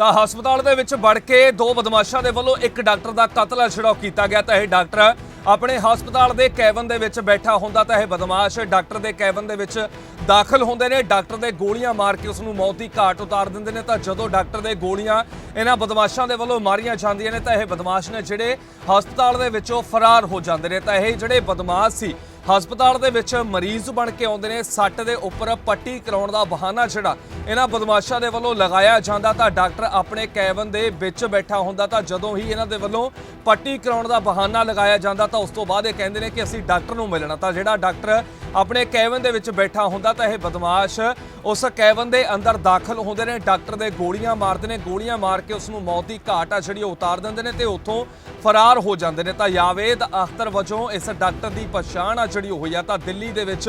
ਤਾਂ ਹਸਪਤਾਲ ਦੇ ਵਿੱਚ ਵੜ ਕੇ ਦੋ ਬਦਮਾਸ਼ਾਂ ਦੇ ਵੱਲੋਂ ਇੱਕ ਡਾਕਟਰ ਦਾ ਕਤਲ ਛੜਾਓ ਕੀਤਾ ਗਿਆ। ਤਾਂ ਇਹ ਡਾਕਟਰ ਆਪਣੇ ਹਸਪਤਾਲ ਦੇ ਕੈਬਨ ਦੇ ਵਿੱਚ ਬੈਠਾ ਹੁੰਦਾ ਤਾਂ ਇਹ ਬਦਮਾਸ਼ ਡਾਕਟਰ ਦੇ ਕੈਬਨ ਦੇ ਵਿੱਚ ਦਾਖਲ ਹੁੰਦੇ ਨੇ। ਡਾਕਟਰ ਦੇ ਗੋਲੀਆਂ ਮਾਰ ਕੇ ਉਸ ਨੂੰ ਮੌਤ ਦੀ ਘਾਟ ਉਤਾਰ ਦਿੰਦੇ ਨੇ। ਤਾਂ ਜਦੋਂ ਡਾਕਟਰ ਦੇ ਗੋਲੀਆਂ ਇਹਨਾਂ ਬਦਮਾਸ਼ਾਂ ਦੇ ਵੱਲੋਂ ਮਾਰੀਆਂ ਜਾਂਦੀਆਂ ਨੇ ਤਾਂ ਇਹ ਬਦਮਾਸ਼ ਨੇ ਜਿਹੜੇ ਹਸਪਤਾਲ ਦੇ ਵਿੱਚੋਂ ਫਰਾਰ ਹੋ ਜਾਂਦੇ ਨੇ। ਤਾਂ ਇਹ ਜਿਹੜੇ ਬਦਮਾਸ਼ ਸੀ ਹਸਪਤਾਲ ਦੇ ਵਿੱਚ ਮਰੀਜ਼ ਬਣ ਕੇ ਆਉਂਦੇ ਨੇ, ਸੱਟ ਦੇ ਉੱਪਰ ਪੱਟੀ ਕਰਾਉਣ ਦਾ ਬਹਾਨਾ ਜਿਹੜਾ ਇਹਨਾਂ ਬਦਮਾਸ਼ਾਂ ਦੇ ਵੱਲੋਂ ਲਗਾਇਆ ਜਾਂਦਾ ਤਾਂ ਡਾਕਟਰ ਆਪਣੇ ਕੈਬਨ ਦੇ ਵਿੱਚ ਬੈਠਾ ਹੁੰਦਾ ਤਾਂ ਜਦੋਂ ਹੀ ਇਹਨਾਂ ਦੇ ਵੱਲੋਂ ਪੱਟੀ ਕਰਾਉਣ ਦਾ ਬਹਾਨਾ ਲਗਾਇਆ ਜਾਂਦਾ ਤਾਂ ਉਸ ਤੋਂ ਬਾਅਦ ਇਹ ਕਹਿੰਦੇ ਨੇ ਕਿ ਅਸੀਂ ਡਾਕਟਰ ਨੂੰ ਮਿਲਣਾ ਤਾਂ ਜਿਹੜਾ ਡਾਕਟਰ ਆਪਣੇ ਕੈਬਨ ਦੇ ਵਿੱਚ ਬੈਠਾ ਹੁੰਦਾ ਤਾਂ ਇਹ ਬਦਮਾਸ਼ ਉਸ ਕੈਬਨ ਦੇ ਅੰਦਰ ਦਾਖਲ ਹੁੰਦੇ ਨੇ, ਡਾਕਟਰ ਦੇ ਗੋਲੀਆਂ ਮਾਰਦੇ ਨੇ, ਗੋਲੀਆਂ ਮਾਰ ਕੇ ਉਸ ਨੂੰ ਮੌਤ ਦੀ ਘਾਟ ਆ ਜਿਹੜੀ ਉਹ ਉਤਾਰ ਦਿੰਦੇ ਨੇ ਤੇ ਉੱਥੋਂ ਫਰਾਰ ਹੋ ਜਾਂਦੇ ਨੇ। ਤਾਂ ਯਾਵੇਦ ਅਖਤਰ ਵਜੋਂ ਇਸ ਡਾਕਟਰ ਦੀ ਪਛਾਣ ਆ ਜਿਹੜੀ ਉਹ ਹੋਈ ਆ, ਤਾਂ ਦਿੱਲੀ ਦੇ ਵਿੱਚ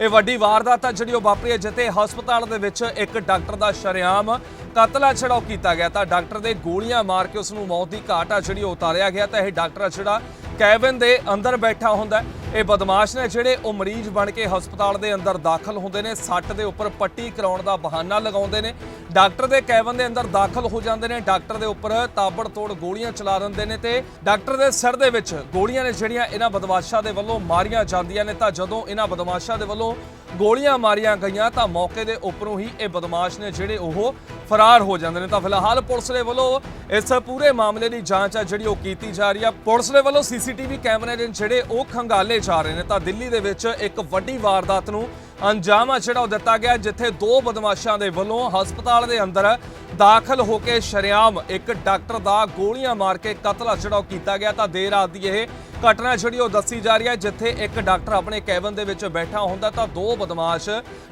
ਇਹ ਵੱਡੀ ਵਾਰਦਾਤ ਆ ਜਿਹੜੀ ਉਹ ਵਾਪਰੀ ਹੈ ਜਿੱਥੇ ਹਸਪਤਾਲ ਦੇ ਵਿੱਚ ਇੱਕ ਡਾਕਟਰ ਦਾ ਸ਼ਰੇਆਮ ਕਤਲਾ ਛੜਾਓ ਕੀਤਾ ਗਿਆ। ਤਾਂ ਡਾਕਟਰ ਦੇ ਗੋਲੀਆਂ ਮਾਰ ਕੇ ਉਸ ਨੂੰ ਮੌਤ ਦੀ ਘਾਟ ਆ ਜਿਹੜੀ ਉਹ ਉਤਾਰਿਆ ਗਿਆ। ਤਾਂ ਇਹ ਡਾਕਟਰ ਆ ਜਿਹੜਾ ਕੈਬਨ ਦੇ ਅੰਦਰ ਬੈਠਾ ਹੁੰਦਾ। ਹੈ। ਇਹ ਬਦਮਾਸ਼ ਨੇ ਜਿਹੜੇ ਉਹ ਮਰੀਜ਼ ਬਣ ਕੇ ਹਸਪਤਾਲ ਦੇ ਅੰਦਰ ਦਾਖਲ ਹੁੰਦੇ ਨੇ, ਸੱਟ ਦੇ ਉੱਪਰ ਪੱਟੀ ਕਰਾਉਣ ਦਾ ਬਹਾਨਾ ਲਗਾਉਂਦੇ ਨੇ। ਡਾਕਟਰ ਦੇ ਕੈਬਨ ਦੇ ਅੰਦਰ ਦਾਖਲ ਹੋ ਜਾਂਦੇ ਨੇ, ਡਾਕਟਰ ਦੇ ਉੱਪਰ ਤਾਬੜਤੋੜ ਗੋਲੀਆਂ ਚਲਾ ਦਿੰਦੇ ਨੇ ਤੇ ਡਾਕਟਰ ਦੇ ਸਿਰ ਦੇ ਵਿੱਚ ਗੋਲੀਆਂ ਨੇ ਜਿਹੜੀਆਂ ਇਹਨਾਂ ਬਦਮਾਸ਼ਾਂ ਦੇ ਵੱਲੋਂ ਮਾਰੀਆਂ ਜਾਂਦੀਆਂ ਨੇ। ਤਾਂ ਜਦੋਂ ਇਹਨਾਂ ਬਦਮਾਸ਼ਾਂ ਦੇ ਵੱਲੋਂ ਗੋਲੀਆਂ ਮਾਰੀਆਂ ਗਈਆਂ ਤਾਂ ਮੌਕੇ ਦੇ ਉੱਪਰੋਂ ਹੀ ਇਹ ਬਦਮਾਸ਼ ਨੇ ਜਿਹੜੇ ਉਹ ਫਰਾਰ ਹੋ ਜਾਂਦੇ ਨੇ ਤਾਂ ਫਿਲਹਾਲ ਪੁਲਿਸ ਦੇ ਵੱਲੋਂ ਇਸ ਪੂਰੇ ਮਾਮਲੇ ਦੀ ਜਾਂਚ ਆ ਜਿਹੜੀ ਉਹ ਕੀਤੀ ਜਾ ਰਹੀ ਆ। ਪੁਲਿਸ ਦੇ ਵੱਲੋਂ ਸੀਸੀਟੀਵੀ ਕੈਮਰੇ ਨੇ ਜਿਹੜੇ ਉਹ ਖੰਗਾਲੇ ਜਾ ਰਹੇ ਨੇ ਤਾਂ ਦਿੱਲੀ ਦੇ ਵਿੱਚ ਇੱਕ ਵੱਡੀ ਵਾਰਦਾਤ ਨੂੰ ਅੰਜਾਮ ਆ ਜਿਹੜਾ ਉਹ ਦਿੱਤਾ ਗਿਆ ਜਿੱਥੇ ਦੋ ਬਦਮਾਸ਼ਾਂ ਦੇ ਵੱਲੋਂ ਹਸਪਤਾਲ ਦੇ ਅੰਦਰ ਦਾਖਲ ਹੋ ਕੇ ਸ਼ਰੇਆਮ ਇੱਕ ਡਾਕਟਰ ਦਾ ਗੋਲੀਆਂ ਮਾਰ ਕੇ ਕਤਲ ਛੜਾਓ ਕੀਤਾ ਗਿਆ ਤਾਂ ਦੇਰ ਰਾਤ ਦੀ ਇਹ ਘਟਨਾ ਜਿਹੜੀ ਉਹ ਦੱਸੀ ਜਾ ਰਹੀ ਹੈ, ਜਿੱਥੇ ਇੱਕ ਡਾਕਟਰ ਆਪਣੇ ਕੈਬਨ ਦੇ ਵਿੱਚ ਬੈਠਾ ਹੁੰਦਾ ਤਾਂ ਦੋ ਬਦਮਾਸ਼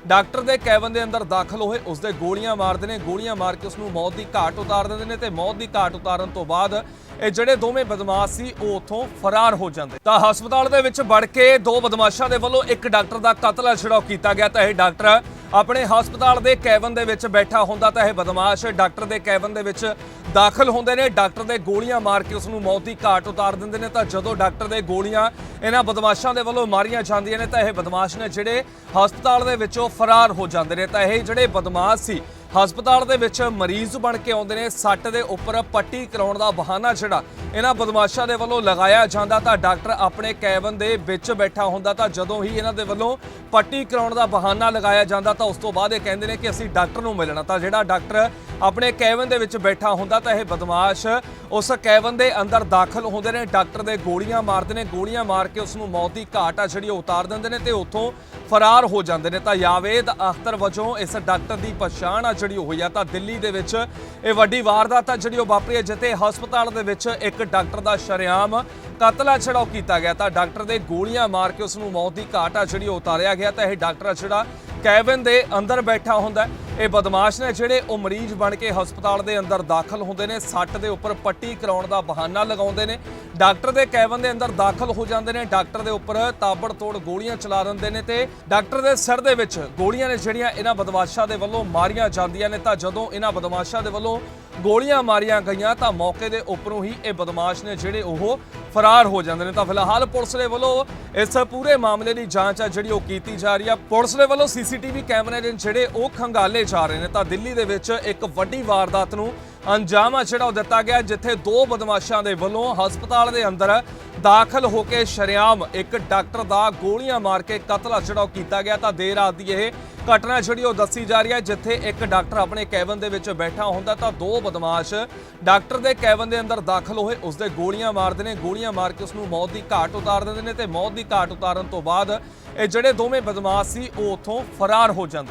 ਡਾਕਟਰ ਦੇ ਕੈਬਨ ਦੇ ਅੰਦਰ ਦਾਖਲ ਹੋਏ, ਉਸ ਦੇ ਗੋਲੀਆਂ ਮਾਰਦੇ ਨੇ, ਗੋਲੀਆਂ ਮਾਰ ਕੇ ਉਸ ਨੂੰ ਮੌਤ ਦੀ ਘਾਟ ਉਤਾਰ ਦਿੰਦੇ ਨੇ ਤੇ ਮੌਤ ਦੀ ਘਾਟ ਉਤਾਰਨ ਤੋਂ ਬਾਅਦ ਇਹ ਜਿਹੜੇ ਦੋਵੇਂ ਬਦਮਾਸ਼ ਸੀ, ਉਹ ਉੱਥੋਂ ਫਰਾਰ ਹੋ ਜਾਂਦੇ। ਤਾਂ ਹਸਪਤਾਲ ਦੇ ਵਿੱਚ ਵੜ ਕੇ ਦੋ ਬਦਮਾਸ਼ਾਂ ਦੇ ਵੱਲੋਂ ਇੱਕ ਡਾਕਟਰ ਦਾ ਕਤਲ ਛੜਾਓ ਕੀਤਾ ਗਿਆ, ਤਾਂ ਇਹ ਡਾਕਟਰ ਆਪਣੇ ਹਸਪਤਾਲ ਦੇ ਕੈਬਨ ਦੇ ਵਿੱਚ ਬੈਠਾ ਹੁੰਦਾ ਤਾਂ ਇਹ ਬਦਮਾਸ਼ ਡਾਕਟਰ ਦੇ ਕੈਬਨ ਦੇ ਵਿੱਚ ਦਾਖਲ ਹੁੰਦੇ ਨੇ। ਡਾਕਟਰ ਦੇ ਗੋਲੀਆਂ ਮਾਰ ਕੇ ਉਸ ਨੂੰ ਮੌਤ ਦੀ ਘਾਟ ਉਤਾਰ ਦਿੰਦੇ ਨੇ। ਤਾਂ ਜਦੋਂ ਡਾਕਟਰ ਦੇ ਗੋਲੀਆਂ ਇਹਨਾਂ ਬਦਮਾਸ਼ਾਂ ਦੇ ਵੱਲੋਂ ਮਾਰੀਆਂ ਜਾਂਦੀਆਂ ਨੇ ਤਾਂ ਇਹ ਬਦਮਾਸ਼ ਨੇ ਜਿਹੜੇ ਹਸਪਤਾਲ ਦੇ ਵਿੱਚੋਂ ਫਰਾਰ ਹੋ ਜਾਂਦੇ ਨੇ। ਤਾਂ ਇਹ ਜਿਹੜੇ ਬਦਮਾਸ਼ ਸੀ ਹਸਪਤਾਲ ਦੇ ਵਿੱਚ ਮਰੀਜ਼ ਬਣ ਕੇ ਆਉਂਦੇ ਨੇ, ਸੱਟ ਦੇ ਉੱਪਰ ਪੱਟੀ ਕਰਾਉਣ ਦਾ ਬਹਾਨਾ ਜਿਹੜਾ ਇਹਨਾਂ ਬਦਮਾਸ਼ਾਂ ਦੇ ਵੱਲੋਂ ਲਗਾਇਆ ਜਾਂਦਾ ਤਾਂ ਡਾਕਟਰ ਆਪਣੇ ਕੈਬਨ ਦੇ ਵਿੱਚ ਬੈਠਾ ਹੁੰਦਾ ਤਾਂ ਜਦੋਂ ਹੀ ਇਹਨਾਂ ਦੇ ਵੱਲੋਂ ਪੱਟੀ ਕਰਾਉਣ ਦਾ ਬਹਾਨਾ ਲਗਾਇਆ ਜਾਂਦਾ ਤਾਂ ਉਸ ਤੋਂ ਬਾਅਦ ਇਹ ਕਹਿੰਦੇ ਨੇ ਕਿ ਅਸੀਂ ਡਾਕਟਰ ਨੂੰ ਮਿਲਣਾ। ਤਾਂ ਜਿਹੜਾ ਡਾਕਟਰ ਆਪਣੇ ਕੈਬਨ ਦੇ ਵਿੱਚ ਬੈਠਾ ਹੁੰਦਾ ਤਾਂ ਇਹ ਬਦਮਾਸ਼ ਉਸ ਕੈਬਨ ਦੇ ਅੰਦਰ ਦਾਖਲ ਹੁੰਦੇ ਨੇ, ਡਾਕਟਰ ਦੇ ਗੋਲੀਆਂ ਮਾਰਦੇ ਨੇ, ਗੋਲੀਆਂ ਮਾਰ ਕੇ ਉਸ ਨੂੰ ਮੌਤ ਦੀ ਘਾਟ ਆ ਜਿਹੜੀ ਉਹ ਉਤਾਰ ਦਿੰਦੇ ਨੇ ਤੇ ਉੱਥੋਂ ਫਰਾਰ ਹੋ ਜਾਂਦੇ ਨੇ। ਤਾਂ ਯਾਵੇਦ ਅਖਤਰ ਵਜੋਂ ਇਸ ਡਾਕਟਰ ਦੀ ਪਛਾਣ ਆ ਜਿਹੜੀ ਉਹ ਹੋਈ ਆ। ਤਾਂ ਦਿੱਲੀ ਦੇ ਵਿੱਚ ਇਹ ਵੱਡੀ ਵਾਰਦਾਤ ਆ ਜਿਹੜੀ ਉਹ ਵਾਪਰੀ ਹੈ ਜਿੱਥੇ ਹਸਪਤਾਲ ਦੇ ਵਿੱਚ ਇੱਕ ਡਾਕਟਰ ਦਾ ਸ਼ਰੇਆਮ ਕਤਲਾ ਛੜਾਓ ਕੀਤਾ ਗਿਆ। ਤਾਂ ਡਾਕਟਰ ਦੇ ਗੋਲੀਆਂ ਮਾਰ ਕੇ ਉਸ ਨੂੰ ਮੌਤ ਦੀ ਘਾਟ ਆ ਜਿਹੜੀ ਉਹ ਉਤਾਰਿਆ ਗਿਆ। ਤਾਂ ਇਹ ਡਾਕਟਰ ਆ ਜਿਹੜਾ ਕੈਬਨ ਦੇ ਅੰਦਰ ਬੈਠਾ ਹੁੰਦਾ ਹੈ। ਇਹ ਬਦਮਾਸ਼ ਨੇ ਜਿਹੜੇ ਉਹ ਮਰੀਜ਼ ਬਣ ਕੇ ਹਸਪਤਾਲ ਦੇ ਅੰਦਰ ਦਾਖਲ ਹੁੰਦੇ ਨੇ, ਸੱਟ ਦੇ ਉੱਪਰ ਪੱਟੀ ਕਰਾਉਣ ਦਾ ਬਹਾਨਾ ਲਗਾਉਂਦੇ ਨੇ। ਡਾਕਟਰ ਦੇ ਕੈਬਨ ਦੇ ਅੰਦਰ ਦਾਖਲ ਹੋ ਜਾਂਦੇ ਨੇ, ਡਾਕਟਰ ਦੇ ਉੱਪਰ ਤਾਬੜਤੋੜ ਗੋਲੀਆਂ ਚਲਾ ਦਿੰਦੇ ਨੇ ਤੇ ਡਾਕਟਰ ਦੇ ਸਿਰ ਦੇ ਵਿੱਚ ਗੋਲੀਆਂ ਨੇ ਜਿਹੜੀਆਂ ਇਹਨਾਂ ਬਦਮਾਸ਼ਾਂ ਦੇ ਵੱਲੋਂ ਮਾਰੀਆਂ ਜਾਂਦੀਆਂ ਨੇ। ਤਾਂ ਜਦੋਂ ਇਹਨਾਂ ਬਦਮਾਸ਼ਾਂ ਦੇ ਵੱਲੋਂ ਗੋਲੀਆਂ ਮਾਰੀਆਂ ਗਈਆਂ ਤਾਂ ਮੌਕੇ ਦੇ ਉੱਪਰੋਂ ਹੀ ਇਹ ਬਦਮਾਸ਼ ਨੇ ਜਿਹੜੇ ਉਹ ਫਰਾਰ ਹੋ ਜਾਂਦੇ ਨੇ ਤਾਂ ਫਿਲਹਾਲ ਪੁਲਿਸ ਦੇ ਵੱਲੋਂ ਇਸ ਪੂਰੇ ਮਾਮਲੇ ਦੀ ਜਾਂਚ ਆ ਜਿਹੜੀ ਉਹ ਕੀਤੀ ਜਾ ਰਹੀ ਆ। ਪੁਲਿਸ ਦੇ ਵੱਲੋਂ ਸੀਸੀਟੀਵੀ ਕੈਮਰੇ ਨੇ ਜਿਹੜੇ ਉਹ ਖੰਗਾਲੇ ਜਾ ਰਹੇ ਨੇ ਤਾਂ ਦਿੱਲੀ ਦੇ ਵਿੱਚ ਇੱਕ ਵੱਡੀ ਵਾਰਦਾਤ ਨੂੰ ਅੰਜਾਮ ਆ ਜਿਹੜਾ ਉਹ ਦਿੱਤਾ ਗਿਆ ਜਿੱਥੇ ਦੋ ਬਦਮਾਸ਼ਾਂ ਦੇ ਵੱਲੋਂ ਹਸਪਤਾਲ ਦੇ ਅੰਦਰ ਦਾਖਲ ਹੋ ਕੇ ਸ਼ਰੇਆਮ ਇੱਕ ਡਾਕਟਰ ਦਾ ਗੋਲੀਆਂ ਮਾਰ ਕੇ ਕਤਲ ਉਹ ਕੀਤਾ ਗਿਆ ਤਾਂ ਦੇਰ ਰਾਤ ਦੀ ਇਹ ਘਟਨਾ ਜਿਹੜੀ ਉਹ ਦੱਸੀ ਜਾ ਰਹੀ ਹੈ, ਜਿੱਥੇ ਇੱਕ ਡਾਕਟਰ ਆਪਣੇ ਕੈਬਨ ਦੇ ਵਿੱਚ ਬੈਠਾ ਹੁੰਦਾ ਤਾਂ ਦੋ ਬਦਮਾਸ਼ ਡਾਕਟਰ ਦੇ ਕੈਬਨ ਦੇ ਅੰਦਰ ਦਾਖਲ ਹੋਏ ਉਸ ਦੇ ਗੋਲੀਆਂ ਮਾਰਦੇ ਨੇ, ਗੋਲੀਆਂ ਮਾਰ ਕੇ ਉਸ ਨੂੰ ਮੌਤ ਦੀ ਘਾਟ ਉਤਾਰ ਦਿੰਦੇ ਨੇ ਤੇ ਮੌਤ ਦੀ ਘਾਟ ਉਤਾਰਨ ਤੋਂ ਬਾਅਦ ਇਹ ਜਿਹੜੇ ਦੋਵੇਂ ਬਦਮਾਸ਼ ਸੀ, ਉਹ ਉੱਥੋਂ ਫਰਾਰ ਹੋ ਜਾਂਦੇ